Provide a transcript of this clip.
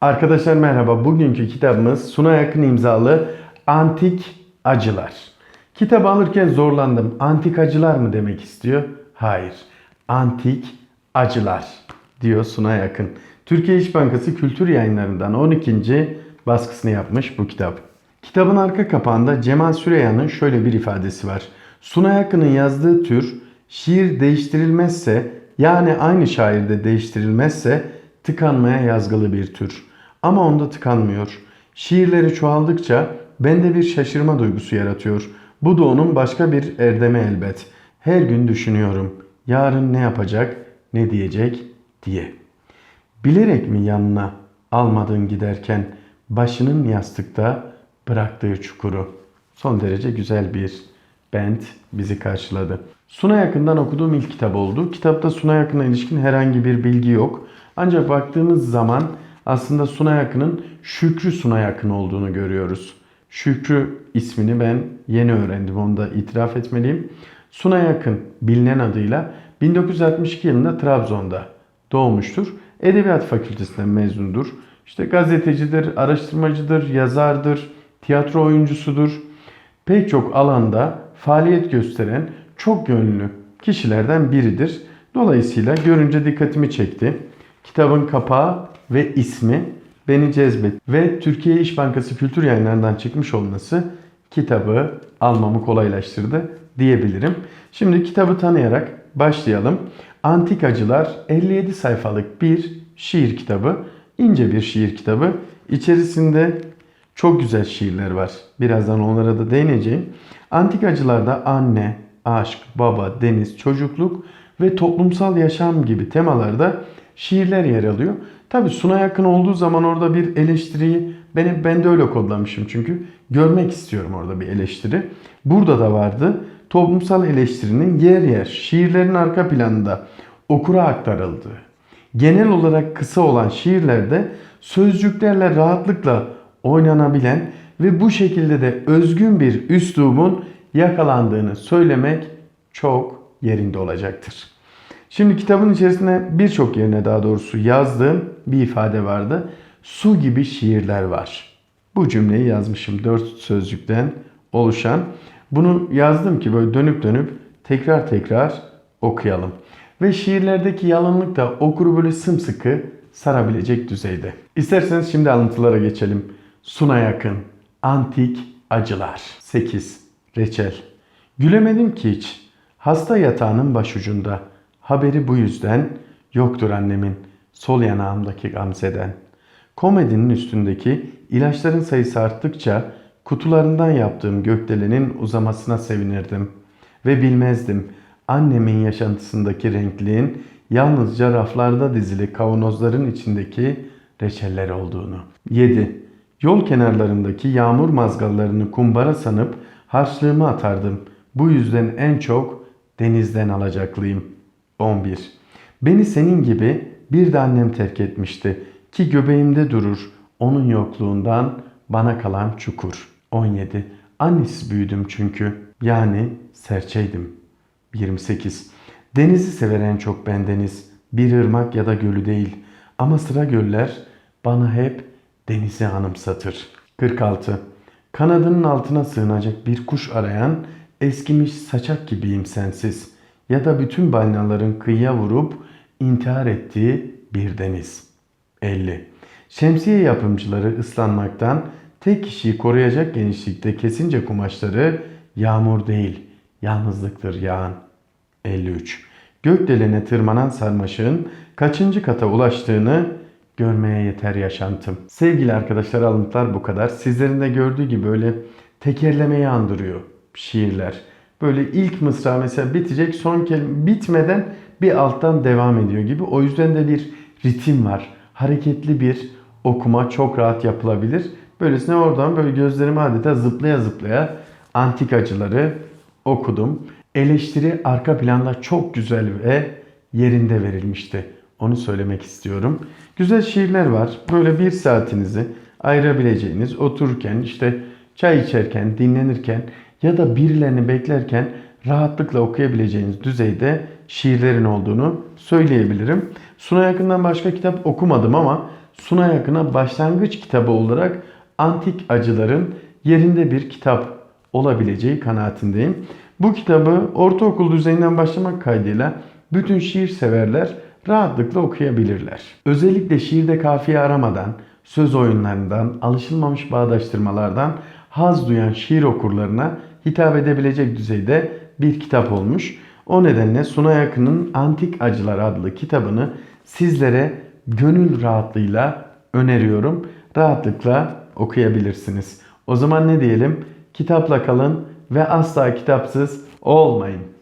Arkadaşlar merhaba. Bugünkü kitabımız Suna Yakın imzalı Antik Acılar. Kitabı alırken zorlandım. Antik acılar mı demek istiyor? Hayır. Antik acılar diyor Suna Yakın. Türkiye İş Bankası Kültür Yayınları'ndan 12. baskısını yapmış bu kitap. Kitabın arka kapağında Cemal Süreyya'nın şöyle bir ifadesi var. Suna Yakın'ın yazdığı tür şiir değiştirilmezse yani aynı şairde değiştirilmezse tıkanmaya yazgılı bir tür. Ama onda tıkanmıyor. Şiirleri çoğaldıkça bende bir şaşırma duygusu yaratıyor. Bu da onun başka bir erdemi elbet. Her gün düşünüyorum. Yarın ne yapacak, ne diyecek diye. Bilerek mi yanına almadın giderken başının yastıkta bıraktığı çukuru. Son derece güzel bir bent bizi karşıladı. Suna Yakın'dan okuduğum ilk kitap oldu. Kitapta Suna Yakın'a ilişkin herhangi bir bilgi yok. Ancak baktığımız zaman aslında Suna Yakın'ın Şükrü Suna Yakın olduğunu görüyoruz. Şükrü ismini ben yeni öğrendim. Onu da itiraf etmeliyim. Suna Yakın bilinen adıyla 1962 yılında Trabzon'da doğmuştur. Edebiyat Fakültesinden mezundur. İşte gazetecidir, araştırmacıdır, yazardır, tiyatro oyuncusudur. Pek çok alanda faaliyet gösteren çok yönlü kişilerden biridir. Dolayısıyla görünce dikkatimi çekti. Kitabın kapağı ve ismi beni cezbetti. Ve Türkiye İş Bankası Kültür Yayınları'ndan çıkmış olması kitabı almamı kolaylaştırdı diyebilirim. Şimdi kitabı tanıyarak başlayalım. Antik Acılar 57 sayfalık bir şiir kitabı. ince bir şiir kitabı. İçerisinde çok güzel şiirler var. Birazdan onlara da değineceğim. Antik acılarda anne, aşk, baba, deniz, çocukluk ve toplumsal yaşam gibi temalarda şiirler yer alıyor. Tabi Suna yakın olduğu zaman orada bir eleştiriyi ben, ben de öyle kodlamışım çünkü görmek istiyorum orada bir eleştiri. Burada da vardı. Toplumsal eleştirinin yer yer şiirlerin arka planında okura aktarıldığı. Genel olarak kısa olan şiirlerde sözcüklerle rahatlıkla oynanabilen ve bu şekilde de özgün bir üslubun yakalandığını söylemek çok yerinde olacaktır. Şimdi kitabın içerisinde birçok yerine daha doğrusu yazdığım bir ifade vardı. Su gibi şiirler var. Bu cümleyi yazmışım dört sözcükten oluşan. Bunu yazdım ki böyle dönüp dönüp tekrar tekrar okuyalım. Ve şiirlerdeki yalınlık da okuru böyle sımsıkı sarabilecek düzeyde. İsterseniz şimdi alıntılara geçelim. Suna yakın. Antik acılar. 8. Reçel. Gülemedim ki hiç. Hasta yatağının başucunda. Haberi bu yüzden yoktur annemin sol yanağımdaki gamzeden. Komedinin üstündeki ilaçların sayısı arttıkça kutularından yaptığım gökdelenin uzamasına sevinirdim. Ve bilmezdim annemin yaşantısındaki renkliğin yalnızca raflarda dizili kavanozların içindeki reçeller olduğunu. 7. Yol kenarlarındaki yağmur mazgallarını kumbara sanıp harçlığımı atardım. Bu yüzden en çok denizden alacaklıyım. 11. Beni senin gibi bir de annem terk etmişti ki göbeğimde durur onun yokluğundan bana kalan çukur. 17. Annesiz büyüdüm çünkü yani serçeydim. 28. Denizi sever en çok bendeniz. Bir ırmak ya da gölü değil. Ama sıra göller bana hep denizi anımsatır. 46. Kanadının altına sığınacak bir kuş arayan eskimiş saçak gibiyim sensiz. Ya da bütün balinaların kıyıya vurup intihar ettiği bir deniz. 50. Şemsiye yapımcıları ıslanmaktan tek kişiyi koruyacak genişlikte kesince kumaşları yağmur değil, yalnızlıktır yağan. 53. Gökdelene tırmanan sarmaşığın kaçıncı kata ulaştığını görmeye yeter yaşantım. Sevgili arkadaşlar alıntılar bu kadar. Sizlerin de gördüğü gibi böyle tekerlemeyi andırıyor şiirler. Böyle ilk mısra mesela bitecek son kelime bitmeden bir alttan devam ediyor gibi. O yüzden de bir ritim var. Hareketli bir okuma çok rahat yapılabilir. Böylesine oradan böyle gözlerimi adeta zıplaya zıplaya antik acıları okudum. Eleştiri arka planda çok güzel ve yerinde verilmişti. Onu söylemek istiyorum. Güzel şiirler var. Böyle bir saatinizi ayırabileceğiniz, otururken, işte çay içerken, dinlenirken ya da birilerini beklerken rahatlıkla okuyabileceğiniz düzeyde şiirlerin olduğunu söyleyebilirim. Suna yakından başka kitap okumadım ama Suna Yakın'a başlangıç kitabı olarak antik acıların yerinde bir kitap olabileceği kanaatindeyim. Bu kitabı ortaokul düzeyinden başlamak kaydıyla bütün şiir severler rahatlıkla okuyabilirler. Özellikle şiirde kafiye aramadan, söz oyunlarından, alışılmamış bağdaştırmalardan haz duyan şiir okurlarına hitap edebilecek düzeyde bir kitap olmuş. O nedenle Suna Yakın'ın Antik Acılar adlı kitabını sizlere gönül rahatlığıyla öneriyorum. Rahatlıkla okuyabilirsiniz. O zaman ne diyelim? Kitapla kalın ve asla kitapsız olmayın.